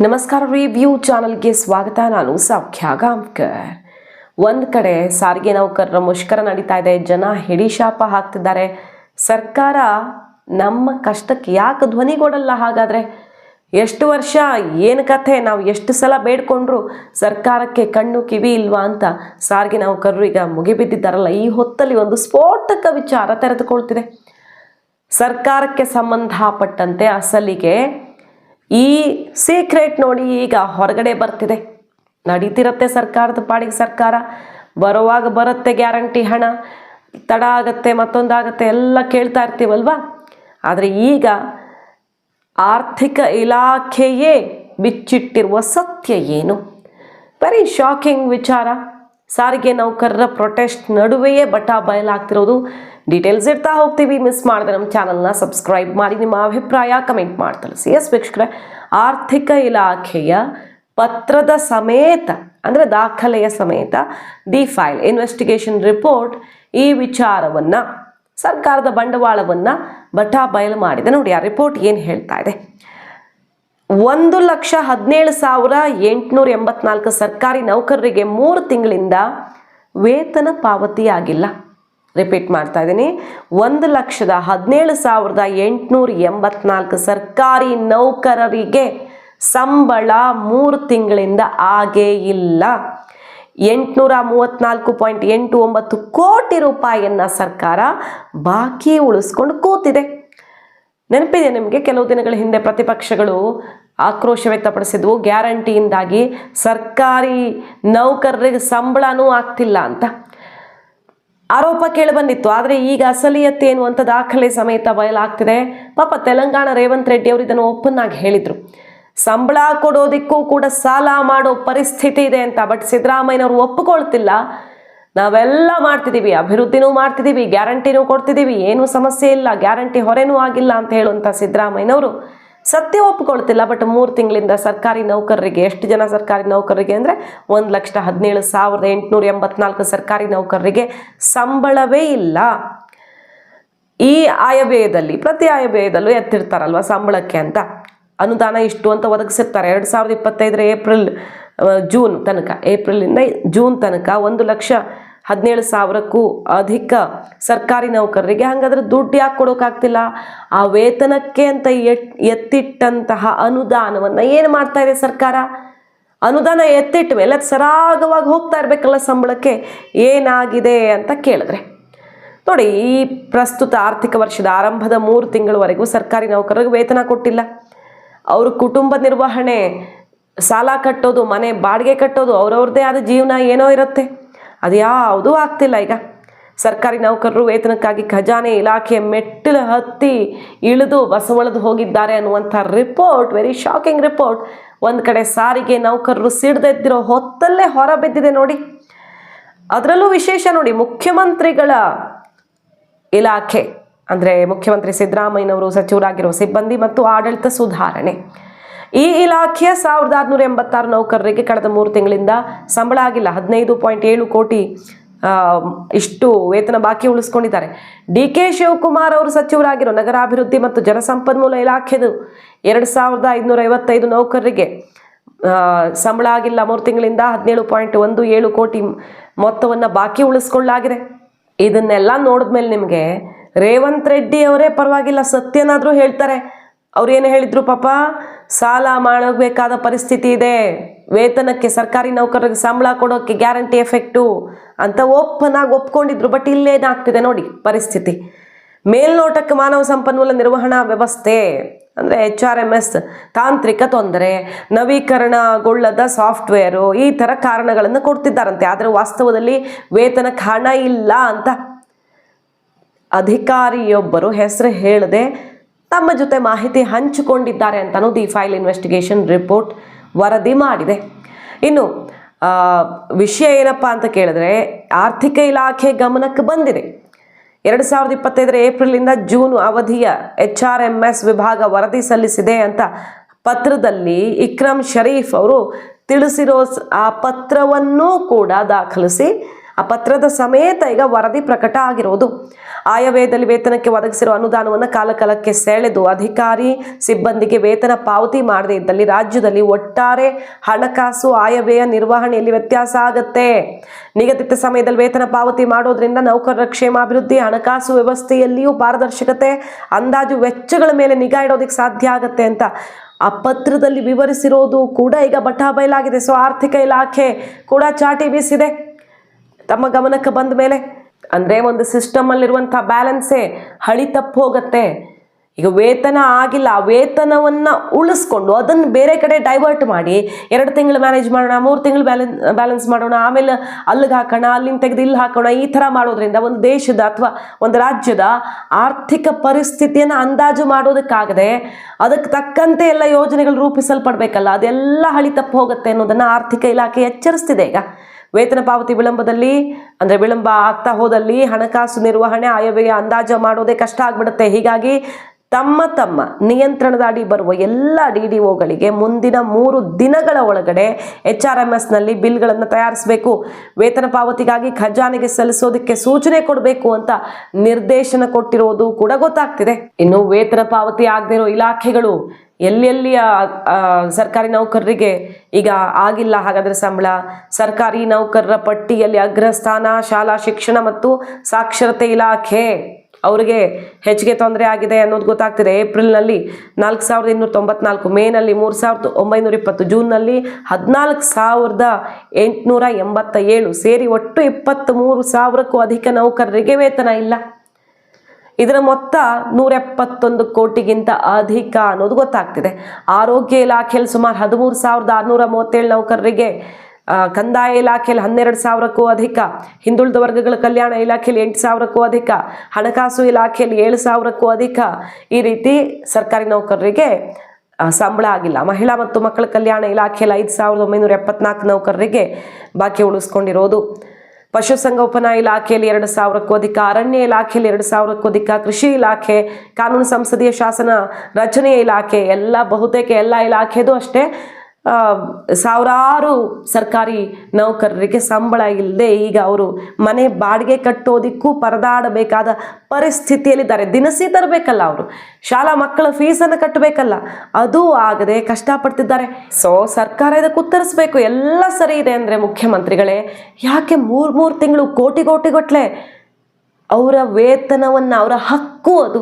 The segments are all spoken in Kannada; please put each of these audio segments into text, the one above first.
ನಮಸ್ಕಾರ ರಿವ್ಯೂ ಚಾನಲ್ಗೆ ಸ್ವಾಗತ. ನಾನು ಸೌಖ್ಯ ಗಾಂವ್ಕರ್. ಒಂದು ಕಡೆ ಸಾರಿಗೆ ನೌಕರರ ಮುಷ್ಕರ ನಡೀತಾ ಇದೆ. ಜನ ಹಿಡಿಶಾಪ ಹಾಕ್ತಿದ್ದಾರೆ. ಸರ್ಕಾರ ನಮ್ಮ ಕಷ್ಟಕ್ಕೆ ಯಾಕೆ ಧ್ವನಿಗೊಡಲ್ಲ ಹಾಗಾದರೆ ಎಷ್ಟು ವರ್ಷ, ಏನು ಕಥೆ? ನಾವು ಎಷ್ಟು ಸಲ ಬೇಡ್ಕೊಂಡ್ರು ಸರ್ಕಾರಕ್ಕೆ ಕಣ್ಣು ಕಿವಿ ಇಲ್ವಾ ಅಂತ ಸಾರಿಗೆ ನೌಕರರು ಈಗ ಮುಗಿಬಿದ್ದಿದ್ದಾರಲ್ಲ. ಈ ಹೊತ್ತಲ್ಲಿ ಒಂದು ಸ್ಫೋಟಕ ವಿಚಾರ ತೆರೆದುಕೊಳ್ತಿದೆ. ಸರ್ಕಾರಕ್ಕೆ ಸಂಬಂಧಪಟ್ಟಂತೆ ಅಸಲಿಗೆ ಈ ಸೀಕ್ರೆಟ್ ನೋಡಿ ಈಗ ಹೊರಗಡೆ ಬರ್ತಿದೆ. ನಡೀತಿರತ್ತೆ ಸರ್ಕಾರದ ಪಾಡಿಗೆ ಸರ್ಕಾರ. ಬರುವಾಗ ಬರುತ್ತೆ ಗ್ಯಾರಂಟಿ ಹಣ. ತಡ ಆಗತ್ತೆ ಮತ್ತೊಂದಾಗತ್ತೆ ಎಲ್ಲ ಕೇಳ್ತಾ ಇರ್ತೀವಲ್ವಾ? ಆದರೆ ಈಗ ಆರ್ಥಿಕ ಇಲಾಖೆಯೇ ಬಿಚ್ಚಿಟ್ಟಿರುವ ಸತ್ಯ ಏನು? ವೆರಿ ಶಾಕಿಂಗ್ ವಿಚಾರ. ಸಾರಿಗೆ ನೌಕರರ ಪ್ರೊಟೆಸ್ಟ್ ನಡುವೆಯೇ ಬಟಾ ಬಯಲಾಗ್ತಿರೋದು ಡೀಟೇಲ್ಸ್ ಇರ್ತಾ ಹೋಗ್ತೀವಿ. ಮಿಸ್ ಮಾಡಿದ್ರೆ ನಮ್ಮ ಚಾನಲ್ನ ಸಬ್ಸ್ಕ್ರೈಬ್ ಮಾಡಿ. ನಿಮ್ಮ ಅಭಿಪ್ರಾಯ ಕಮೆಂಟ್ ಮಾಡಿ ತಿಳಿಸಿ. ಎಸ್ ವೀಕ್ಷಕರೇ, ಆರ್ಥಿಕ ಇಲಾಖೆಯ ಪತ್ರದ ಸಮೇತ, ಅಂದರೆ ದಾಖಲೆಯ ಸಮೇತ ದಿ ಫೈಲ್ ಇನ್ವೆಸ್ಟಿಗೇಷನ್ ರಿಪೋರ್ಟ್ ಈ ವಿಚಾರವನ್ನು ಸರ್ಕಾರದ ಬಂಡವಾಳವನ್ನು ಬಟಾ ಬಯಲು ಮಾಡಿದೆ. ನೋಡಿ, ಆ ರಿಪೋರ್ಟ್ ಏನು ಹೇಳ್ತಾ ಇದೆ. ಒಂದು ಲಕ್ಷ ಹದಿನೇಳು ಸಾವಿರ ಎಂಟುನೂರ ಎಂಬತ್ನಾಲ್ಕು ಸರ್ಕಾರಿ ನೌಕರರಿಗೆ ಮೂರು ತಿಂಗಳಿಂದ ವೇತನ ಪಾವತಿಯಾಗಿಲ್ಲ. ರಿಪೀಟ್ ಮಾಡ್ತಾ ಇದ್ದೀನಿ. ಒಂದು ಲಕ್ಷದ ಹದಿನೇಳು ಸಾವಿರದ ಎಂಟುನೂರ ಎಂಬತ್ನಾಲ್ಕು ಸರ್ಕಾರಿ ನೌಕರರಿಗೆ ಸಂಬಳ ಮೂರು ತಿಂಗಳಿಂದ ಆಗೇ ಇಲ್ಲ. ಎಂಟುನೂರ ಮೂವತ್ತ್ನಾಲ್ಕು ಪಾಯಿಂಟ್ ಎಂಟು ಒಂಬತ್ತು ಕೋಟಿ ರೂಪಾಯಿಯನ್ನು ಸರ್ಕಾರ ಬಾಕಿ ಉಳಿಸ್ಕೊಂಡು ಕೂತಿದೆ. ನೆನಪಿದೆ ನಿಮಗೆ? ಕೆಲವು ದಿನಗಳ ಹಿಂದೆ ಪ್ರತಿಪಕ್ಷಗಳು ಆಕ್ರೋಶ ವ್ಯಕ್ತಪಡಿಸಿದ್ವು. ಗ್ಯಾರಂಟಿಯಿಂದಾಗಿ ಸರ್ಕಾರಿ ನೌಕರರಿಗೆ ಸಂಬಳನೂ ಆಗ್ತಿಲ್ಲ ಅಂತ. ಆರೋಪ ಕೇಳಿಬಂದಿತ್ತು ಆದರೆ ಈಗ ಅಸಲಿಯತ್ತೆ ಎನ್ನುವಂಥ ದಾಖಲೆ ಸಮೇತ ಬಯಲಾಗ್ತಿದೆ. ಪಾಪ ತೆಲಂಗಾಣ ರೇವಂತ್ ರೆಡ್ಡಿ ಅವರು ಇದನ್ನು ಓಪನ್ ಆಗಿ ಹೇಳಿದರು. ಸಂಬಳ ಕೊಡೋದಿಕ್ಕೂ ಕೂಡ ಸಾಲ ಮಾಡೋ ಪರಿಸ್ಥಿತಿ ಇದೆ ಅಂತ. ಬಟ್ ಸಿದ್ದರಾಮಯ್ಯನವರು ಒಪ್ಪಿಕೊಳ್ತಿಲ್ಲ. ನಾವೆಲ್ಲ ಮಾಡ್ತಿದ್ದೀವಿ ಅಭಿವೃದ್ಧಿನೂ ಮಾಡ್ತಿದ್ದೀವಿ ಗ್ಯಾರಂಟಿನೂ ಕೊಡ್ತಿದ್ದೀವಿ ಏನೂ ಸಮಸ್ಯೆ ಇಲ್ಲ, ಗ್ಯಾರಂಟಿ ಹೊರೆನೂ ಆಗಿಲ್ಲ ಅಂತ ಹೇಳುವಂಥ ಸಿದ್ದರಾಮಯ್ಯನವರು ಸತ್ಯ ಒಪ್ಪಿಕೊಳ್ತಿಲ್ಲ ಬಟ್ ಮೂರು ತಿಂಗಳಿಂದ ಸರ್ಕಾರಿ ನೌಕರರಿಗೆ, ಎಷ್ಟು ಜನ ಸರ್ಕಾರಿ ನೌಕರರಿಗೆ ಅಂದರೆ ಒಂದು ಲಕ್ಷದ ಹದಿನೇಳು ಸಾವಿರದ ಎಂಟುನೂರ ಎಂಬತ್ನಾಲ್ಕು ಸರ್ಕಾರಿ ನೌಕರರಿಗೆ ಸಂಬಳವೇ ಇಲ್ಲ. ಈ ಆಯವ್ಯಯದಲ್ಲಿ, ಪ್ರತಿ ಆಯವ್ಯಯದಲ್ಲೂ ಎತ್ತಿರ್ತಾರಲ್ವ ಸಂಬಳಕ್ಕೆ ಅಂತ? ಅನುದಾನ ಇಷ್ಟು ಅಂತ ಒದಗಿಸಿರ್ತಾರೆ. ಎರಡು ಸಾವಿರದ ಇಪ್ಪತ್ತೈದರ ಏಪ್ರಿಲ್ ಜೂನ್ ತನಕ ಏಪ್ರಿಲಿಂದ ಜೂನ್ ತನಕ ಒಂದು ಲಕ್ಷ ಹದಿನೇಳು ಸಾವಿರಕ್ಕೂ ಅಧಿಕ ಸರ್ಕಾರಿ ನೌಕರರಿಗೆ ಹಾಗಾದ್ರೆ ದುಡ್ಡು ಯಾಕೆ ಕೊಡೋಕ್ಕಾಗ್ತಿಲ್ಲ ಆ ವೇತನಕ್ಕೆ ಅಂತ ಎತ್ತಿಟ್ಟಂತಹ ಅನುದಾನವನ್ನು ಏನು ಮಾಡ್ತಾ ಇದೆ ಸರ್ಕಾರ? ಅನುದಾನ ಎತ್ತಿಟ್ಟ ಮೇಲೆ ಸರಾಗವಾಗಿ ಹೋಗ್ತಾ ಇರಬೇಕಲ್ಲ ಸಂಬಳಕ್ಕೆ? ಏನಾಗಿದೆ ಅಂತ ಕೇಳಿದ್ರೆ, ನೋಡಿ ಈ ಪ್ರಸ್ತುತ ಆರ್ಥಿಕ ವರ್ಷದ ಆರಂಭದ ಮೂರು ತಿಂಗಳವರೆಗೂ ಸರ್ಕಾರಿ ನೌಕರರಿಗೆ ವೇತನ ಕೊಟ್ಟಿಲ್ಲ. ಅವರು ಕುಟುಂಬ ನಿರ್ವಹಣೆ, ಸಾಲ ಕಟ್ಟೋದು, ಮನೆ ಬಾಡಿಗೆ ಕಟ್ಟೋದು, ಅವ್ರವ್ರದ್ದೇ ಆದ ಜೀವನ ಏನೋ ಇರುತ್ತೆ. ಅದು ಯಾವುದೂ ಆಗ್ತಿಲ್ಲ ಈಗ. ಸರ್ಕಾರಿ ನೌಕರರು ವೇತನಕ್ಕಾಗಿ ಖಜಾನೆ ಇಲಾಖೆ ಮೆಟ್ಟಿಲು ಹತ್ತಿ ಇಳಿದು ಬಸವಳಿದು ಹೋಗಿದ್ದಾರೆ ಅನ್ನುವಂಥ ರಿಪೋರ್ಟ್ ವೆರಿ ಶಾಕಿಂಗ್ ರಿಪೋರ್ಟ್ ಒಂದು ಕಡೆ ಸಾರಿಗೆ ನೌಕರರು ಸಿಡ್ದೆದ್ದಿರೋ ಹೊತ್ತಲ್ಲೇ ಹೊರ ಬಿದ್ದಿದೆ ನೋಡಿ. ಅದರಲ್ಲೂ ವಿಶೇಷ ನೋಡಿ, ಮುಖ್ಯಮಂತ್ರಿಗಳ ಇಲಾಖೆ, ಅಂದರೆ ಮುಖ್ಯಮಂತ್ರಿ ಸಿದ್ದರಾಮಯ್ಯನವರು ಸಚಿವರಾಗಿರುವ ಸಿಬ್ಬಂದಿ ಮತ್ತು ಆಡಳಿತ ಸುಧಾರಣೆ. ಈ ಇಲಾಖೆಯ ಸಾವಿರದ ಆರುನೂರ ಎಂಬತ್ತಾರು ನೌಕರರಿಗೆ ಕಳೆದ ಮೂರು ತಿಂಗಳಿಂದ ಸಂಬಳ ಆಗಿಲ್ಲ. ಹದಿನೈದು ಪಾಯಿಂಟ್ ಏಳು ಕೋಟಿ ಇಷ್ಟು ವೇತನ ಬಾಕಿ ಉಳಿಸ್ಕೊಂಡಿದ್ದಾರೆ. ಡಿ ಕೆ ಶಿವಕುಮಾರ್ ಅವರು ಸಚಿವರಾಗಿರೋ ನಗರಾಭಿವೃದ್ಧಿ ಮತ್ತು ಜಲಸಂಪನ್ಮೂಲ ಇಲಾಖೆದು ಎರಡು ಸಾವಿರದ ಐದುನೂರ ಐವತ್ತೈದು ನೌಕರರಿಗೆ ಸಂಬಳ ಆಗಿಲ್ಲ. ಮೂರು ತಿಂಗಳಿಂದ ಹದಿನೇಳು ಪಾಯಿಂಟ್ ಒಂದು ಏಳು ಕೋಟಿ ಮೊತ್ತವನ್ನು ಬಾಕಿ ಉಳಿಸ್ಕೊಳ್ಳಲಾಗಿದೆ. ಇದನ್ನೆಲ್ಲ ನೋಡಿದ್ಮೇಲೆ ನಿಮಗೆ ರೇವಂತ್ ರೆಡ್ಡಿ ಅವರೇ ಪರವಾಗಿಲ್ಲ, ಸತ್ಯನಾದರೂ ಹೇಳ್ತಾರೆ. ಅವ್ರು ಏನು ಹೇಳಿದರು ಪಾಪ? ಸಾಲ ಮಾಡಬೇಕಾದ ಪರಿಸ್ಥಿತಿ ಇದೆ. ವೇತನಕ್ಕೆ ಸರ್ಕಾರಿ ನೌಕರರಿಗೆ ಸಂಬಳ ಕೊಡೋಕ್ಕೆ ಗ್ಯಾರಂಟಿ ಎಫೆಕ್ಟು ಅಂತ ಓಪನ್ ಆಗಿ ಒಪ್ಕೊಂಡಿದ್ರು, ಬಟ್ ಇಲ್ಲೇನಾಗ್ತಿದೆ ನೋಡಿ ಪರಿಸ್ಥಿತಿ. ಮೇಲ್ನೋಟಕ್ಕೆ ಮಾನವ ಸಂಪನ್ಮೂಲ ನಿರ್ವಹಣಾ ವ್ಯವಸ್ಥೆ ಅಂದರೆ ಎಚ್ ಆರ್ ಎಂ ಎಸ್ ತಾಂತ್ರಿಕ ತೊಂದರೆ, ನವೀಕರಣಗೊಳ್ಳದ ಸಾಫ್ಟ್ವೇರು ಈ ಥರ ಕಾರಣಗಳನ್ನು ಕೊಡ್ತಿದ್ದಾರಂತೆ. ಆದರೆ ವಾಸ್ತವದಲ್ಲಿ ವೇತನಕ್ಕೆ ಹಣ ಇಲ್ಲ ಅಂತ ಅಧಿಕಾರಿಯೊಬ್ಬರು ಹೆಸರು ಹೇಳದೆ ತಮ್ಮ ಜೊತೆ ಮಾಹಿತಿ ಹಂಚಿಕೊಂಡಿದ್ದಾರೆ ಅಂತಲೂ ದಿ ಫೈಲ್ ಇನ್ವೆಸ್ಟಿಗೇಷನ್ ರಿಪೋರ್ಟ್ ವರದಿ ಮಾಡಿದೆ. ಇನ್ನು ವಿಷಯ ಏನಪ್ಪ ಅಂತ ಕೇಳಿದ್ರೆ, ಆರ್ಥಿಕ ಇಲಾಖೆ ಗಮನಕ್ಕೆ ಬಂದಿದೆ. ಎರಡು ಸಾವಿರದ ಇಪ್ಪತ್ತೈದರ ಏಪ್ರಿಲಿಂದ ಜೂನ್ ಅವಧಿಯ ಎಚ್ ಆರ್ ಎಂ ಎಸ್ ವಿಭಾಗ ವರದಿ ಸಲ್ಲಿಸಿದೆ ಅಂತ ಪತ್ರದಲ್ಲಿ ಇಕ್ರಮ್ ಶರೀಫ್ ಅವರು ತಿಳಿಸಿರೋ ಆ ಪತ್ರವನ್ನೂ ಕೂಡ ದಾಖಲಿಸಿ ಆ ಪತ್ರದ ಸಮೇತ ಈಗ ವರದಿ ಪ್ರಕಟ ಆಗಿರೋದು. ಆಯವ್ಯಯದಲ್ಲಿ ವೇತನಕ್ಕೆ ಒದಗಿಸಿರುವ ಅನುದಾನವನ್ನು ಕಾಲಕಾಲಕ್ಕೆ ಸೆಳೆದು ಅಧಿಕಾರಿ ಸಿಬ್ಬಂದಿಗೆ ವೇತನ ಪಾವತಿ ಮಾಡದೇ ಇದ್ದಲ್ಲಿ ರಾಜ್ಯದಲ್ಲಿ ಒಟ್ಟಾರೆ ಹಣಕಾಸು ಆಯವ್ಯಯ ನಿರ್ವಹಣೆಯಲ್ಲಿ ವ್ಯತ್ಯಾಸ ಆಗುತ್ತೆ. ನಿಗದಿತ ಸಮಯದಲ್ಲಿ ವೇತನ ಪಾವತಿ ಮಾಡೋದ್ರಿಂದ ನೌಕರರ ಕ್ಷೇಮಾಭಿವೃದ್ಧಿ, ಹಣಕಾಸು ವ್ಯವಸ್ಥೆಯಲ್ಲಿಯೂ ಪಾರದರ್ಶಕತೆ, ಅಂದಾಜು ವೆಚ್ಚಗಳ ಮೇಲೆ ನಿಗಾ ಇಡೋದಕ್ಕೆ ಸಾಧ್ಯ ಆಗುತ್ತೆ ಅಂತ ಆ ಪತ್ರದಲ್ಲಿ ವಿವರಿಸಿರೋದು ಕೂಡ ಈಗ ಬಟಾಬೈಲಾಗಿದೆ ಸೊ ಆರ್ಥಿಕ ಇಲಾಖೆ ಕೂಡ ಚಾಟಿ ಬೀಸಿದೆ. ತಮ್ಮ ಗಮನಕ್ಕೆ ಬಂದ ಮೇಲೆ, ಅಂದರೆ ಒಂದು ಸಿಸ್ಟಮಲ್ಲಿರುವಂಥ ಬ್ಯಾಲೆನ್ಸೇ ಹಳಿ ತಪ್ಪು ಹೋಗುತ್ತೆ. ಈಗ ವೇತನ ಆಗಿಲ್ಲ, ಆ ವೇತನವನ್ನು ಉಳಿಸ್ಕೊಂಡು ಅದನ್ನು ಬೇರೆ ಕಡೆ ಡೈವರ್ಟ್ ಮಾಡಿ ಎರಡು ತಿಂಗಳು ಮ್ಯಾನೇಜ್ ಮಾಡೋಣ, ಮೂರು ತಿಂಗಳು ಬ್ಯಾಲೆನ್ಸ್ ಬ್ಯಾಲೆನ್ಸ್ ಮಾಡೋಣ, ಆಮೇಲೆ ಅಲ್ಲಿಗೆ ಹಾಕೋಣ, ಅಲ್ಲಿಂದ ತೆಗೆದು ಇಲ್ಲಿ ಹಾಕೋಣ, ಈ ಥರ ಮಾಡೋದ್ರಿಂದ ಒಂದು ದೇಶದ ಅಥವಾ ಒಂದು ರಾಜ್ಯದ ಆರ್ಥಿಕ ಪರಿಸ್ಥಿತಿಯನ್ನು ಅಂದಾಜು ಮಾಡೋದಕ್ಕಾಗದೆ ಅದಕ್ಕೆ ತಕ್ಕಂತೆ ಎಲ್ಲ ಯೋಜನೆಗಳು ರೂಪಿಸಲ್ಪಡಬೇಕಲ್ಲ, ಅದೆಲ್ಲ ಹಳಿ ತಪ್ಪು ಹೋಗುತ್ತೆ ಅನ್ನೋದನ್ನು ಆರ್ಥಿಕ ಇಲಾಖೆ ಎಚ್ಚರಿಸ್ತಿದೆ ಈಗ. ವೇತನ ಪಾವತಿ ವಿಳಂಬದಲ್ಲಿ, ಅಂದರೆ ವಿಳಂಬ ಆಗ್ತಾ ಹೋದಲ್ಲಿ ಹಣಕಾಸು ನಿರ್ವಹಣೆ, ಆಯವ್ಯಯ ಅಂದಾಜು ಮಾಡೋದೇ ಕಷ್ಟ ಆಗ್ಬಿಡುತ್ತೆ. ಹೀಗಾಗಿ ತಮ್ಮ ತಮ್ಮ ನಿಯಂತ್ರಣದ ಅಡಿ ಬರುವ ಎಲ್ಲ ಡಿ ಡಿ ಒಗಳಿಗೆ ಮುಂದಿನ ಮೂರು ದಿನಗಳ ಒಳಗಡೆ ಎಚ್ ಆರ್ ಎಂ ಎಸ್ನಲ್ಲಿ ಬಿಲ್ಗಳನ್ನು ತಯಾರಿಸಬೇಕು. ವೇತನ ಪಾವತಿಗಾಗಿ ಖಜಾನೆಗೆ ಸಲ್ಲಿಸೋದಕ್ಕೆ ಸೂಚನೆ ಕೊಡಬೇಕು ಅಂತ ನಿರ್ದೇಶನ ಕೊಟ್ಟಿರೋದು ಕೂಡ ಗೊತ್ತಾಗ್ತಿದೆ. ಇನ್ನು ವೇತನ ಪಾವತಿ ಆಗದಿರೋ ಇರೋ ಇಲಾಖೆಗಳು ಎಲ್ಲೆಲ್ಲಿಯ ಸರ್ಕಾರಿ ನೌಕರರಿಗೆ ಈಗ ಆಗಿಲ್ಲ ಹಾಗಾದರೆ ಸಂಬಳ. ಸರ್ಕಾರಿ ನೌಕರರ ಪಟ್ಟಿಯಲ್ಲಿ ಅಗ್ರಸ್ಥಾನ, ಶಾಲಾ ಶಿಕ್ಷಣ ಮತ್ತು ಸಾಕ್ಷರತೆ ಇಲಾಖೆ. ಅವರಿಗೆ ಹೆಚ್ಚಿಗೆ ತೊಂದರೆ ಆಗಿದೆ ಅನ್ನೋದು ಗೊತ್ತಾಗ್ತಿದೆ. ಏಪ್ರಿಲ್ನಲ್ಲಿ ನಾಲ್ಕು ಸಾವಿರದ ಇನ್ನೂರ ತೊಂಬತ್ನಾಲ್ಕು, ಮೇನಲ್ಲಿ ಮೂರು ಸಾವಿರದ ಒಂಬೈನೂರ ಇಪ್ಪತ್ತು, ಜೂನ್ನಲ್ಲಿ ಹದಿನಾಲ್ಕು ಸಾವಿರದ ಎಂಟುನೂರ ಎಂಬತ್ತ ಏಳು ಸೇರಿ ಒಟ್ಟು ಇಪ್ಪತ್ತ್ಮೂರು ಸಾವಿರಕ್ಕೂ ಅಧಿಕ ನೌಕರರಿಗೆ ವೇತನ ಇಲ್ಲ. ಇದರ ಮೊತ್ತ ನೂರ ಎಪ್ಪತ್ತೊಂದು ಕೋಟಿಗಿಂತ ಅಧಿಕ ಅನ್ನೋದು ಗೊತ್ತಾಗ್ತಿದೆ. ಆರೋಗ್ಯ ಇಲಾಖೆಯಲ್ಲಿ ಸುಮಾರು ಹದಿಮೂರು ಸಾವಿರದ ಆರುನೂರ ಮೂವತ್ತೇಳು ನೌಕರರಿಗೆ ಕಂದಾಯ ಇಲಾಖೆಯಲ್ಲಿ ಹನ್ನೆರಡು ಸಾವಿರಕ್ಕೂ ಅಧಿಕ, ಹಿಂದುಳಿದ ವರ್ಗಗಳ ಕಲ್ಯಾಣ ಇಲಾಖೆಯಲ್ಲಿ ಎಂಟು ಸಾವಿರಕ್ಕೂ ಅಧಿಕ, ಹಣಕಾಸು ಇಲಾಖೆಯಲ್ಲಿ ಏಳು ಸಾವಿರಕ್ಕೂ ಅಧಿಕ. ಈ ರೀತಿ ಸರ್ಕಾರಿ ನೌಕರರಿಗೆ ಸಂಬಳ ಆಗಿಲ್ಲ. ಮಹಿಳಾ ಮತ್ತು ಮಕ್ಕಳ ಕಲ್ಯಾಣ ಇಲಾಖೆಯಲ್ಲಿ ಐದು ಸಾವಿರದ ಒಂಬೈನೂರ ಎಪ್ಪತ್ನಾಲ್ಕು ನೌಕರರಿಗೆ ಬಾಕಿ ಉಳಿಸ್ಕೊಂಡಿರೋದು. ಪಶುಸಂಗೋಪನಾ ಇಲಾಖೆಯಲ್ಲಿ ಎರಡು ಸಾವಿರಕ್ಕೂ ಅಧಿಕ, ಅರಣ್ಯ ಇಲಾಖೆಯಲ್ಲಿ ಎರಡು ಸಾವಿರಕ್ಕೂ ಅಧಿಕ, ಕೃಷಿ ಇಲಾಖೆ, ಕಾನೂನು ಸಂಸದೀಯ ಶಾಸನ, ರಚನೆಯ ಇಲಾಖೆ, ಎಲ್ಲ ಬಹುತೇಕ ಎಲ್ಲ ಇಲಾಖೆದು ಅಷ್ಟೇ ಸಾವಿರಾರು ಸರ್ಕಾರಿ ನೌಕರರಿಗೆ ಸಂಬಳ ಇಲ್ಲದೆ ಈಗ ಅವರು ಮನೆ ಬಾಡಿಗೆ ಕಟ್ಟೋದಿಕ್ಕೂ ಪರದಾಡಬೇಕಾದ ಪರಿಸ್ಥಿತಿಯಲ್ಲಿದ್ದಾರೆ. ದಿನಸಿ ತರಬೇಕಲ್ಲ ಅವರು. ಶಾಲಾ ಮಕ್ಕಳ ಫೀಸನ್ನು ಕಟ್ಟಬೇಕಲ್ಲ. ಅದು ಆಗದೆ ಕಷ್ಟಪಡ್ತಿದ್ದಾರೆ. ಸೊ ಸರ್ಕಾರ ಇದಕ್ಕೆ ಉತ್ತರಿಸ್ಬೇಕು. ಎಲ್ಲ ಸರಿ ಇದೆ ಅಂದರೆ ಮುಖ್ಯಮಂತ್ರಿಗಳೇ, ಯಾಕೆ ಮೂರು ಮೂರು ತಿಂಗಳು ಕೋಟಿ ಕೋಟಿಗಟ್ಟಲೆ ಅವರ ವೇತನವನ್ನು, ಅವರ ಹಕ್ಕು ಅದು.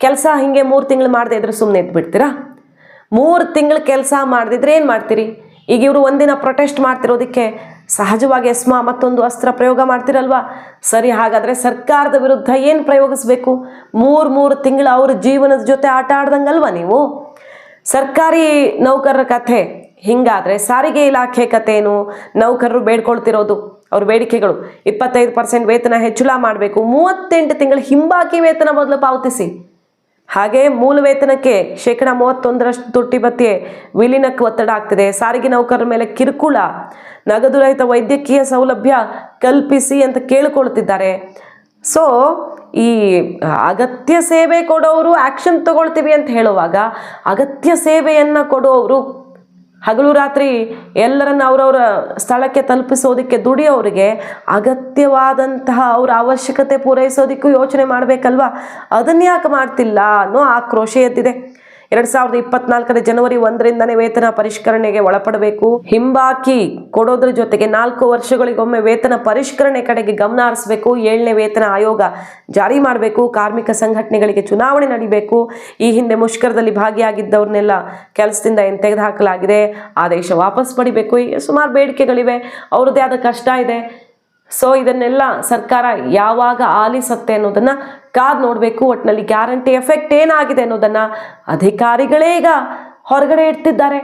ಕೆಲಸ ಹಿಂಗೆ ಮೂರು ತಿಂಗಳು ಮಾಡದೇ ಇದ್ರೆ ಸುಮ್ಮನೆ ಇದ್ಬಿಡ್ತೀರಾ? ಮೂರು ತಿಂಗಳು ಕೆಲಸ ಮಾಡದಿದ್ರೆ ಏನು ಮಾಡ್ತೀರಿ? ಈಗ ಇವರು ಒಂದಿನ ಪ್ರೊಟೆಸ್ಟ್ ಮಾಡ್ತಿರೋದಕ್ಕೆ ಸಹಜವಾಗಿ ಎಸ್ಮಾ ಮತ್ತೊಂದು ಅಸ್ತ್ರ ಪ್ರಯೋಗ ಮಾಡ್ತಿರಲ್ವಾ? ಸರಿ, ಹಾಗಾದರೆ ಸರ್ಕಾರದ ವಿರುದ್ಧ ಏನು ಪ್ರಯೋಗಿಸ್ಬೇಕು? ಮೂರು ಮೂರು ತಿಂಗಳು ಅವ್ರ ಜೀವನದ ಜೊತೆ ಆಟ ಆಡ್ದಂಗಲ್ವಾ ನೀವು? ಸರ್ಕಾರಿ ನೌಕರರ ಕಥೆ, ಹಿಂಗಾದರೆ ಸಾರಿಗೆ ಇಲಾಖೆ ಕಥೆಯೇನು ನೌಕರರು ಬೇಡ್ಕೊಳ್ತಿರೋದು ಅವ್ರ ಬೇಡಿಕೆಗಳು. ಇಪ್ಪತ್ತೈದು ಪರ್ಸೆಂಟ್ ವೇತನ ಹೆಚ್ಚಳ ಮಾಡಬೇಕು. ಮೂವತ್ತೆಂಟು ತಿಂಗಳು ಹಿಂಬಾಕಿ ವೇತನ ಮೊದಲು ಪಾವತಿಸಿ. ಹಾಗೆ ಮೂಲ ವೇತನಕ್ಕೆ ಶೇಕಡ ಮೂವತ್ತೊಂದರಷ್ಟು ತುಟ್ಟಿ ಭತ್ಯೆ ವಿಲೀನಕ್ಕೆ ಒತ್ತಡ ಆಗ್ತಿದೆ. ಸಾರಿಗೆ ನೌಕರರ ಮೇಲೆ ಕಿರುಕುಳ. ನಗದು ರಹಿತ ವೈದ್ಯಕೀಯ ಸೌಲಭ್ಯ ಕಲ್ಪಿಸಿ ಅಂತ ಕೇಳಿಕೊಳ್ತಿದ್ದಾರೆ ಸೊ ಈ ಅಗತ್ಯ ಸೇವೆ ಕೊಡೋರು ಆ್ಯಕ್ಷನ್ ತಗೊಳ್ತೀವಿ ಅಂತ ಹೇಳುವಾಗ, ಅಗತ್ಯ ಸೇವೆಯನ್ನು ಕೊಡೋರು ಹಗಲು ರಾತ್ರಿ ಎಲ್ಲರನ್ನ ಅವರವರ ಸ್ಥಳಕ್ಕೆ ತಲುಪಿಸೋದಕ್ಕೆ ದುಡಿಯೋರಿಗೆ ಅಗತ್ಯವಾದಂತಹ ಅವರ ಅವಶ್ಯಕತೆ ಪೂರೈಸೋದಕ್ಕೂ ಯೋಚನೆ ಮಾಡಬೇಕಲ್ವಾ? ಅದನ್ನ ಯಾಕೆ ಮಾಡ್ತಿಲ್ಲ ಅನ್ನೋ ಆಕ್ರೋಶ ಎದ್ದಿದೆ. ಎರಡ್ ಸಾವಿರದ ಇಪ್ಪತ್ನಾಲ್ಕನೇ ಜನವರಿ ಒಂದರಿಂದನೇ ವೇತನ ಪರಿಷ್ಕರಣೆಗೆ ಒಳಪಡಬೇಕು. ಹಿಂಬಾಕಿ ಕೊಡೋದ್ರ ಜೊತೆಗೆ ನಾಲ್ಕು ವರ್ಷಗಳಿಗೊಮ್ಮೆ ವೇತನ ಪರಿಷ್ಕರಣೆ ಕಡೆಗೆ ಗಮನ ಹರಿಸಬೇಕು. ಏಳನೇ ವೇತನ ಆಯೋಗ ಜಾರಿ ಮಾಡಬೇಕು. ಕಾರ್ಮಿಕ ಸಂಘಟನೆಗಳಿಗೆ ಚುನಾವಣೆ ನಡೀಬೇಕು. ಈ ಹಿಂದೆ ಮುಷ್ಕರದಲ್ಲಿ ಭಾಗಿಯಾಗಿದ್ದವ್ರನ್ನೆಲ್ಲ ಕೆಲಸದಿಂದ ಏನು ತೆಗೆದುಹಾಕಲಾಗಿದೆ ಆದೇಶ ವಾಪಸ್ ಪಡಿಬೇಕು. ಸುಮಾರು ಬೇಡಿಕೆಗಳಿವೆ. ಅವ್ರದ್ದೇ ಆದ ಕಷ್ಟ ಇದೆ. ಸೊ ಇದನ್ನೆಲ್ಲ ಸರ್ಕಾರ ಯಾವಾಗ ಆಲಿಸತ್ತೆ ಅನ್ನೋದನ್ನ ಕಾದ್ ನೋಡಬೇಕು. ಒಟ್ಟಿನಲ್ಲಿ ಗ್ಯಾರಂಟಿ ಎಫೆಕ್ಟ್ ಏನಾಗಿದೆ ಅನ್ನೋದನ್ನ ಅಧಿಕಾರಿಗಳೇ ಈಗ ಹೊರಗಡೆ ಇಡ್ತಿದ್ದಾರೆ.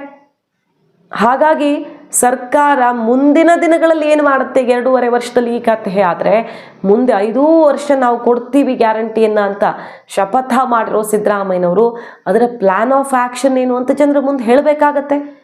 ಹಾಗಾಗಿ ಸರ್ಕಾರ ಮುಂದಿನ ದಿನಗಳಲ್ಲಿ ಏನು ಮಾಡುತ್ತೆ? ಎರಡೂವರೆ ವರ್ಷದಲ್ಲಿ ಈ ಕಥೆ ಆದರೆ ಮುಂದೆ ಐದೂ ವರ್ಷ ನಾವು ಕೊಡ್ತೀವಿ ಗ್ಯಾರಂಟಿಯನ್ನು ಅಂತ ಶಪಥ ಮಾಡಿರೋ ಸಿದ್ದರಾಮಯ್ಯನವರು. ಅದರ ಪ್ಲ್ಯಾನ್ ಆಫ್ ಆ್ಯಕ್ಷನ್ ಏನು ಅಂತ ಜನರು ಮುಂದೆ ಹೇಳಬೇಕಾಗತ್ತೆ.